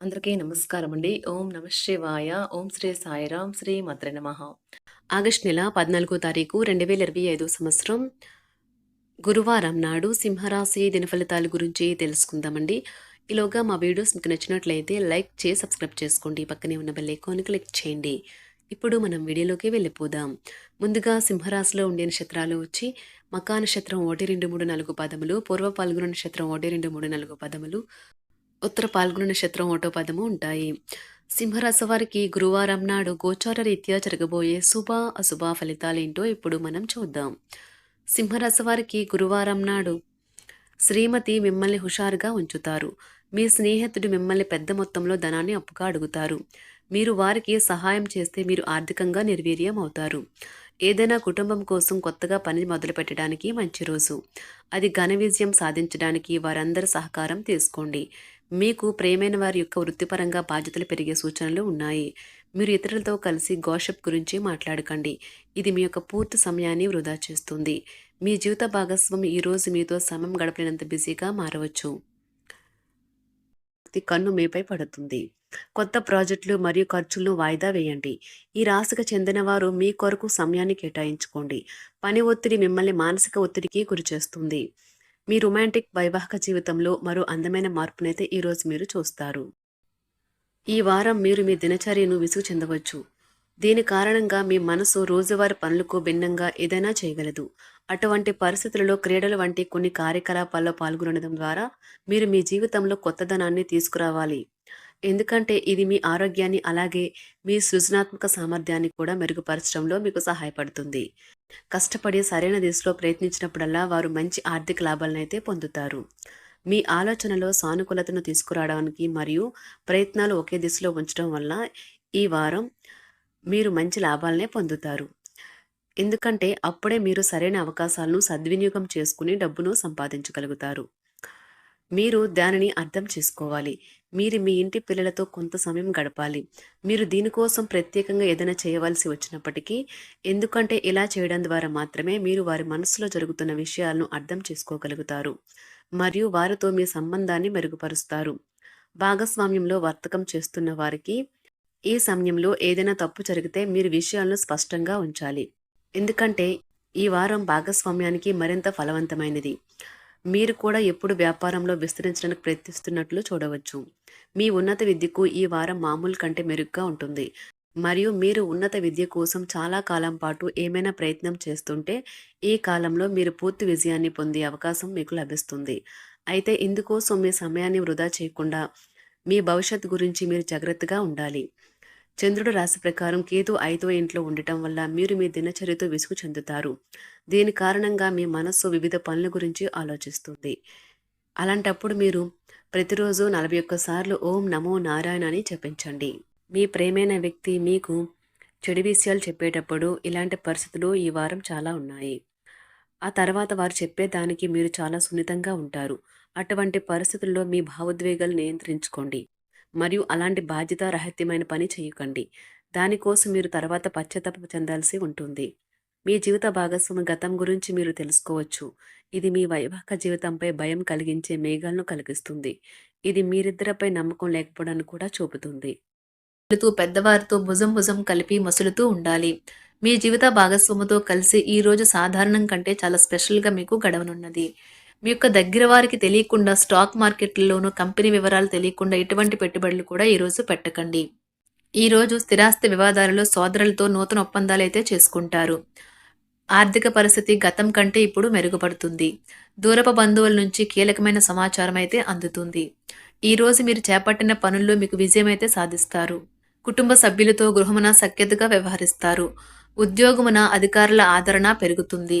అందరికీ నమస్కారం అండి. ఓం నమ శివాయ. ఓం శ్రీ సాయిరాం. శ్రీ మద్ర నమ ఆగస్ట్ నెల 14 తారీఖు 2025 సంవత్సరం గురువారం నాడు సింహరాశి దినఫలితాల గురించి తెలుసుకుందామండి. ఈలోగా మా వీడియోస్ మీకు నచ్చినట్లయితే లైక్ చేసి సబ్స్క్రైబ్ చేసుకోండి. పక్కనే ఉన్న బెల్ ఐకాన్ క్లిక్ చేయండి. ఇప్పుడు మనం వీడియోలోకి వెళ్ళిపోదాం. ముందుగా సింహరాశిలో ఉండే నక్షత్రాలు వచ్చి మకా నక్షత్రం 1, 2, 3, 4 పదములు, పూర్వ పాల్గొన నక్షత్రం 1, 2, 3, 4 పదములు, ఉత్తర పాల్గొన నక్షత్రం ఒకటో పదము ఉంటాయి. సింహరాశి వారికి గురువారం నాడు గోచార రీత్యా జరగబోయే శుభ, అశుభ ఫలితాలేంటో ఇప్పుడు మనం చూద్దాం. సింహరాశి వారికి గురువారం నాడు శ్రీమతి మిమ్మల్ని హుషారుగా ఉంచుతారు. మీ స్నేహితుడు మిమ్మల్ని పెద్ద మొత్తంలో ధనాన్ని అప్పుగా అడుగుతారు. మీరు వారికి సహాయం చేస్తే మీరు ఆర్థికంగా నిర్వీర్యం అవుతారు. ఏదైనా కుటుంబం కోసం కొత్తగా పని మొదలుపెట్టడానికి మంచి రోజు. అది ఘన విజయం సాధించడానికి వారందరి సహకారం తీసుకోండి. మీకు ప్రేమైన వారి యొక్క వృత్తిపరంగా బాధ్యతలు పెరిగే సూచనలు ఉన్నాయి. మీరు ఇతరులతో కలిసి గాసిప్ గురించి మాట్లాడకండి. ఇది మీ యొక్క పూర్తి సమయాన్ని వృధా చేస్తుంది. మీ జీవిత భాగస్వామి ఈ రోజు మీతో సమయం గడపలేనంత బిజీగా మారవచ్చు. కన్ను మీపై పడుతుంది. కొత్త ప్రాజెక్టులు మరియు ఖర్చులను వాయిదా వేయండి. ఈ రాశికి చెందిన వారు మీ కొరకు సమయాన్ని కేటాయించుకోండి. పని ఒత్తిడి మిమ్మల్ని మానసిక ఒత్తిడికి గురిచేస్తుంది. మీ రొమాంటిక్ వైవాహిక జీవితంలో మరో అందమైన మార్పునైతే ఈరోజు మీరు చూస్తారు. ఈ వారం మీరు మీ దినచర్యను విసుగు చెందవచ్చు. దీని కారణంగా మీ మనసు రోజువారీ పనులకు భిన్నంగా ఏదైనా చేయగలదు. అటువంటి పరిస్థితులలో క్రీడలు వంటి కొన్ని కార్యకలాపాల్లో పాల్గొనడం ద్వారా మీరు మీ జీవితంలో కొత్తదనాన్ని తీసుకురావాలి. ఎందుకంటే ఇది మీ ఆరోగ్యాన్ని అలాగే మీ సృజనాత్మక సామర్థ్యాన్ని కూడా మెరుగుపరచడంలో మీకు సహాయపడుతుంది. కష్టపడి సరైన దిశలో ప్రయత్నించినప్పుడల్లా వారు మంచి ఆర్థిక లాభాలనైతే పొందుతారు. మీ ఆలోచనలో సానుకూలతను తీసుకురావడానికి మరియు ప్రయత్నాలు ఒకే దిశలో ఉంచడం వల్ల ఈ వారం మీరు మంచి లాభాలనే పొందుతారు. ఎందుకంటే అప్పుడే మీరు సరైన అవకాశాలను సద్వినియోగం చేసుకుని డబ్బును సంపాదించగలుగుతారు. మీరు దానిని అర్థం చేసుకోవాలి. మీరు మీ ఇంటి పిల్లలతో కొంత సమయం గడపాలి. మీరు దీనికోసం ప్రత్యేకంగా ఏదైనా చేయవలసి వచ్చినప్పటికీ ఎందుకంటే ఇలా చేయడం ద్వారా మాత్రమే మీరు వారి మనసులో జరుగుతున్న విషయాలను అర్థం చేసుకోగలుగుతారు. మరియు వారితో మీ సంబంధాన్ని మెరుగుపరుస్తారు. భాగస్వామ్యంలో వర్తకం చేస్తున్న వారికి ఈ సమయంలో ఏదైనా తప్పు జరిగితే మీరు విషయాలను స్పష్టంగా ఉంచాలి. ఎందుకంటే ఈ వారం భాగస్వామ్యానికి మరింత ఫలవంతమైనది. మీరు కూడా ఎప్పుడు వ్యాపారంలో విస్తరించడానికి ప్రయత్నిస్తున్నట్లు చూడవచ్చు. మీ ఉన్నత విద్యకు ఈ వారం మామూలు కంటే మెరుగ్గా ఉంటుంది. మరియు మీరు ఉన్నత విద్య కోసం చాలా కాలం పాటు ఏమైనా ప్రయత్నం చేస్తుంటే ఈ కాలంలో మీరు పూర్తి విజయాన్ని పొందే అవకాశం మీకు లభిస్తుంది. అయితే ఇందుకోసం మీ సమయాన్ని వృధా చేయకుండా మీ భవిష్యత్తు గురించి మీరు జాగ్రత్తగా ఉండాలి. చంద్రుడు రాశి ప్రకారం కేతు ఐదో ఇంట్లో ఉండటం వల్ల మీరు మీ దినచర్యతో విసుగు చెందుతారు. దీని కారణంగా మీ మనస్సు వివిధ పనుల గురించి ఆలోచిస్తుంది. అలాంటప్పుడు మీరు ప్రతిరోజు నలభై ఒక్కసార్లు ఓం నమో నారాయణ అని చెప్పించండి మీ ప్రేమైన వ్యక్తి మీకు చెడు విషయాలు చెప్పేటప్పుడు ఇలాంటి పరిస్థితులు ఈ వారం చాలా ఉన్నాయి. ఆ తర్వాత వారు చెప్పేదానికి మీరు చాలా సున్నితంగా ఉంటారు. అటువంటి పరిస్థితుల్లో మీ భావోద్వేగాలు నియంత్రించుకోండి. మరియు అలాంటి బాధ్యతారహితమైన పని చేయకండి. దాని కోసం మీరు తర్వాత పశ్చాత్తాప చెందాల్సి ఉంటుంది. మీ జీవిత భాగస్వామి గతం గురించి మీరు తెలుసుకోవచ్చు. ఇది మీ వైవాహిక జీవితంపై భయం కలిగించే మేఘాలను కలిగిస్తుంది. ఇది మీరిద్దరిపై నమ్మకం లేకపోవడాన్ని కూడా చూపుతుంది. మసులుతూ పెద్దవారితో భుజం భుజం కలిపి మసులుతూ ఉండాలి. మీ జీవిత భాగస్వామితో కలిసి ఈ రోజు సాధారణం కంటే చాలా స్పెషల్‌గా మీకు గడవనున్నది. మీ యొక్క దగ్గర వారికి తెలియకుండా స్టాక్ మార్కెట్‌లలోనూ కంపెనీ వివరాలు తెలియకుండా ఎటువంటి పెట్టుబడులు కూడా ఈరోజు పెట్టకండి. ఈరోజు స్థిరాస్తి వివాదాలలో సోదరులతో నూతన ఒప్పందాలు అయితే చేసుకుంటారు. ఆర్థిక పరిస్థితి గతం కంటే ఇప్పుడు మెరుగుపడుతుంది. దూరపు బంధువుల నుంచి కీలకమైన సమాచారం అయితే అందుతుంది. ఈరోజు మీరు చేపట్టిన పనుల్లో మీకు విజయం అయితే సాధిస్తారు. కుటుంబ సభ్యులతో గృహమున సఖ్యతగా వ్యవహరిస్తారు. ఉద్యోగమున అధికారుల ఆదరణ పెరుగుతుంది.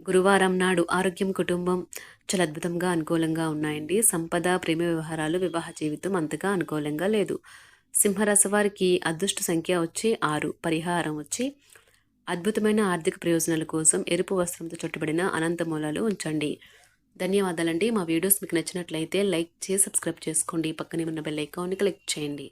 గురువారం నాడు ఆరోగ్యం కుటుంబం చాలా అద్భుతంగా అనుకూలంగా ఉన్నాయండి. సంపద ప్రేమ వ్యవహారాలు వివాహ జీవితం అంతగా అనుకూలంగా లేదు. సింహరాశి వారికి అదృష్ట సంఖ్య వచ్చి ఆరు పరిహారం వచ్చి అద్భుతమైన ఆర్థిక ప్రయోజనాల కోసం ఎరుపు వస్త్రంతో చుట్టబడిన అనంత మూలాలు ఉంచండి. ధన్యవాదాలండి. మా వీడియోస్ మీకు నచ్చినట్లయితే లైక్ చేసి సబ్స్క్రైబ్ చేసుకోండి. పక్కనే ఉన్న బెల్ ఐకాన్ని క్లిక్ చేయండి.